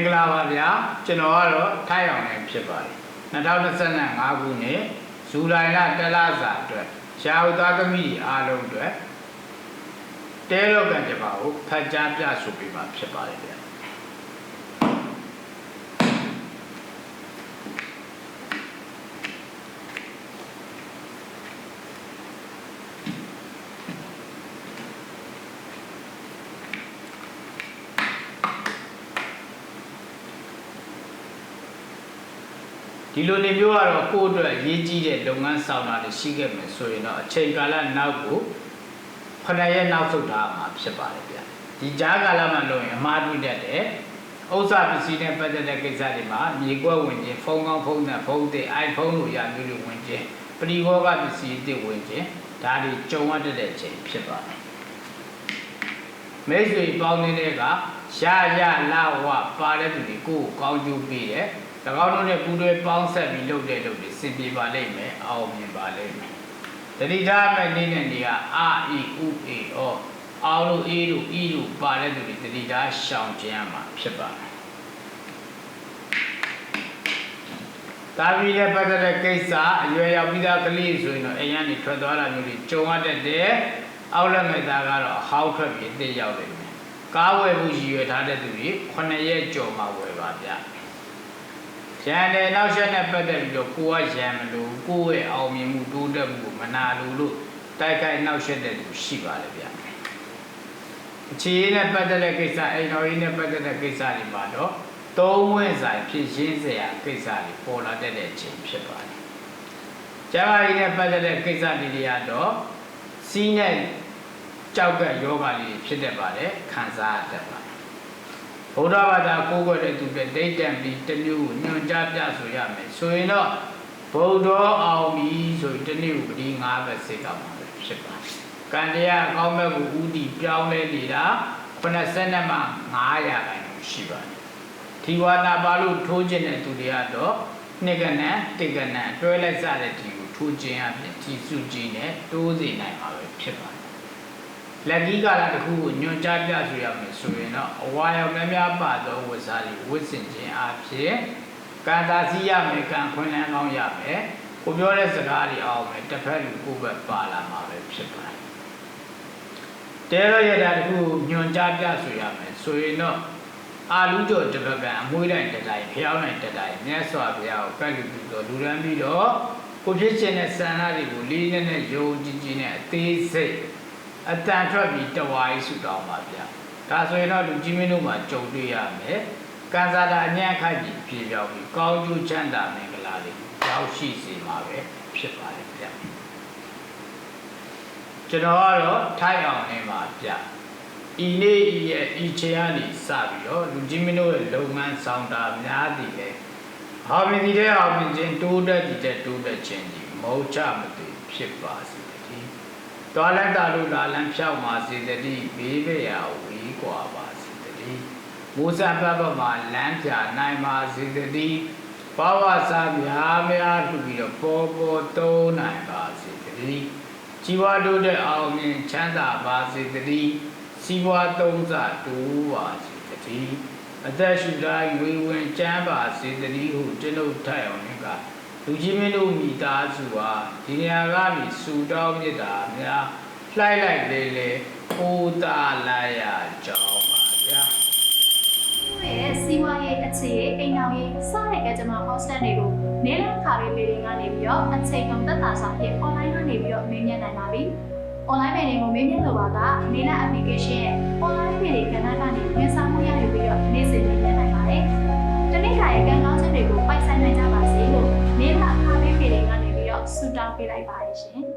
္ဂလာပါဗျာကျွန်တော်ကတော့ထိုင်အောင်နေဖြစ်ပါတယ်2025ခုနှစ်ဇူလိုင်လတလစာအတွက်ရှားဥသားသမီးအားလုံးအတွက်တဲရောကံကြပါကိုဖတ်ကြားပြဆိုပြမှာဖြစ်ပါတယ်ဗျာ ဒီလိုနေမျိုးကတော့ကိုယ့်အတွက်ရေးကြီးတဲ့လုပ်ငန်းဆောင်တာတွေရှိခဲ့မယ်ဆိုရင်တော့အချိန်ကာလနောက်ကိုခဏရက်နောက်ဆုတ်ထားမှာဖြစ်ပါတယ်ဗျာဒီကြားကာလမှာလုပ်ရင်အမှားတွေ့တတ်တယ်ဥစ္စာပစ္စည်းနဲ့ပတ်သက်တဲ့ကိစ္စတွေမှာမြေကွက်ဝင်ခြင်းဖုန်းကောင်းဖုန်းနဲ့ဖုန်းသစ် iPhone လိုရမျိုးတွေဝင်ခြင်းပရိဘောဂပစ္စည်းတွေဝင်ခြင်းဒါတွေကြုံရတတ်တဲ့အချိန်ဖြစ်ပါတယ်မိတ်ဆွေပေါင်းနေတဲ့ကရှားရလာဝပါတဲ့သူတွေကိုယ်ကိုကောင်းကျိုးပေးတယ်၎ င်းတို့နဲ့ပူးတွဲပေါင်းဆက်ပြီးလုပ်တဲ့လုပ်တွေစင်ပြေပါလိမ့်မယ်အောင်မြင်ပါလိမ့်မယ်တတိထားမဲ့နေတဲ့နေရာအာအီဥအေအောအောင်လို့အေးလို့ဤလို့ပါတဲ့သူတွေတတိထားရှောင်ကျဉ်ရမှာဖြစ်ပါတယ်တာဗီနဲ့ပတ်သက်တဲ့ကိစ္စအရွယ်ရောက်ပြီးသားကလေးဆိုရင်တော့အိမ်ကနေထွက်သွားတာမျိုးတွေကြုံရတတ်တယ်အောက်လက်ငယ်သားကတော့အဟောင်းထွက်ပြီးအစ်ရောက်တယ်ကားဝယ်ဖို့ရည်ရွယ်ထားတဲ့သူတွေ9ရက်ကြော်မှဝယ်ပါဗျာ ရန်တယ်နောက်ဆက်နဲ့ပတ်သက်ပြီးတော့ကိုကရန်မလို့ကိုယ့်ရဲ့အောင်မြင်မှုတိုးတက်မှုကိုမနာလို့လို့တိုက်ခိုက်နောက်ဆက်တဲ့သူရှိပါတယ်ဗျာအခြေအနေနဲ့ပတ်သက်တဲ့ကိစ္စအိမ်တော်ကြီးနဲ့ပတ်သက်တဲ့ကိစ္စတွေမှာတော့သုံးဝင်ဆိုင်ဖြစ်ရှင်းစရာကိစ္စတွေပေါ်လာတဲ့အချိန်ဖြစ်ပါတယ်ကျမကြီးနဲ့ပတ်သက်တဲ့ကိစ္စတွေတွေကတော့စီးနဲ့ကြောက်ကယောဂလေးဖြစ်တတ်ပါတယ်ခံစားရတတ်ပါတယ် ဗုဒ္ဓဘာသာကိုးကွယ်တဲ့သူတွေဒိဋ္ဌံပြီးတစ်မျိုးကိုညွှန်ကြားပြဆိုရမယ်ဆိုရင်တော့ဗုဒ္ဓအောင်ပြီဆိုရင်တစ်နေ့ကိုပတိ၅ဘက်စိတ်ကောင်းမှာပဲဖြစ်ပါတယ်ကံတရားအကောင်းဘက်ကိုဥတီပြောင်းလဲနေတာ80မှ900ရာခိုင်နှုန်းရှိပါတယ်ဒီဝါနာပါလို့ထိုးခြင်းတဲ့သူတွေကတော့နှစ်ကနန်တိကနန်တွဲလိုက်စတဲ့ဒီကိုထိုးခြင်းအပြင်ဒီစုကြည်နဲ့တိုးစေနိုင်မှာပဲဖြစ်ပါတယ် လက်ကြီးကာလတစ်ခုကိုညွန်ကြားပြဆိုရမယ်ဆိုရင်တော့အဝါရောင်များများပါသောဝတ်စားတွေဝတ်ဆင်ခြင်းအပြင်ကံသာစီရမယ်ကံခွင့်လန်းကောင်းရမယ်ကိုပြောတဲ့စကားတွေအောင်မယ်တစ်ဖက်လူကိုယ်ပဲပါလာမှာပဲဖြစ်ပါတယ်တဲရရတာတစ်ခုညွန်ကြားပြဆိုရမယ်ဆိုရင်တော့အာလူကျော်တစ်ပတ်ကအမွှေးတိုင်းတစ်တိုင်းဖျောင်းတိုင်းတစ်တိုင်းမြတ်စွာဘုရားကိုကတ်လူပြီးတော့လူရန်ပြီးတော့ကိုဖြစ်ခြင်းတဲ့ဆန္ဒတွေကိုလေးနဲ့နဲ့ယုံကြည်ကြည်နဲ့အသေးစိတ် အတန်ထွက်ပြီးတဝါကြီးဆူတောင်းပါဗျာဒါဆိုရင်တော့လူကြီးမင်းတို့မှာကြုံတွေ့ရမယ်ကံစားတာအညံ့ခိုက်ပြီးပြေပြောင်းပြီးကောင်းကျိုးချမ်းသာမင်္ဂလာတွေရောက်ရှိစေမှာပဲဖြစ်ပါတယ်ဗျာကျွန်တော်ကတော့ထိုက်အောင်နေမှာဗျာဤနေ့ဤရဲ့ဤချေကနေစပြီးတော့လူကြီးမင်းတို့ရဲ့လုပ်ငန်းဆောင်တာများသည်လေဟောမြင်ဒီတဲ့ဟောမြင်ခြင်းတိုးတက်ဒီတဲ့တိုးတက်ခြင်းဒီမဟုတ်ချမသိဖြစ်ပါစေတည်း တွာလန့်တာလို့လာလန့်ဖြောက်ပါစေတည်းဘေးပေရာဝီးกว่าပါစေတည်းမိုးစံပတ်ပတ်မှာလမ်းပြနိုင်ပါစေတည်းဘာဝစာများများလှူပြီးတော့ပေါ်ပေါ်သုံးနိုင်ပါစေတည်းជីវတို့တဲ့အောင်မြင်ချမ်းသာပါစေတည်းစီးပွားသုံးစာတိုးပါစေတည်းအသက်ရှူတိုင်းဝေဝင်ကျမ်းပါစေတည်းဟုကျွန်ုပ်ထိုက်အောင်က လူကြီးမင်းတို့မိသားစုဟာဒီနေရာကနေစူတောင်းမြစ်တာများလှိုက်လိုက်လေလေပိုးတာလိုက်ရကြောင်းပါဗျာရဲ့စီဝါရေးအခြေရေးအိမ်အောင်ရေးစတဲ့ကကြမှာ hostel တွေကိုနေလခါရေးမေးရင်ကနေပြီးတော့အချိန်ကုန်သက်သာစာဖြင့် online ကနေပြီးတော့မေးမြန်းနိုင်ပါပြီ။ online မေးရင်ကိုမေးမြန်းလိုပါကနေလ application ရဲ့ online မေးရင်ကဏ္ဍကနေဝန်ဆောင်မှုရယူပြီးတော့နေ့စ ဆုတောင်းပေးလိုက်ပါတယ်ရှင်။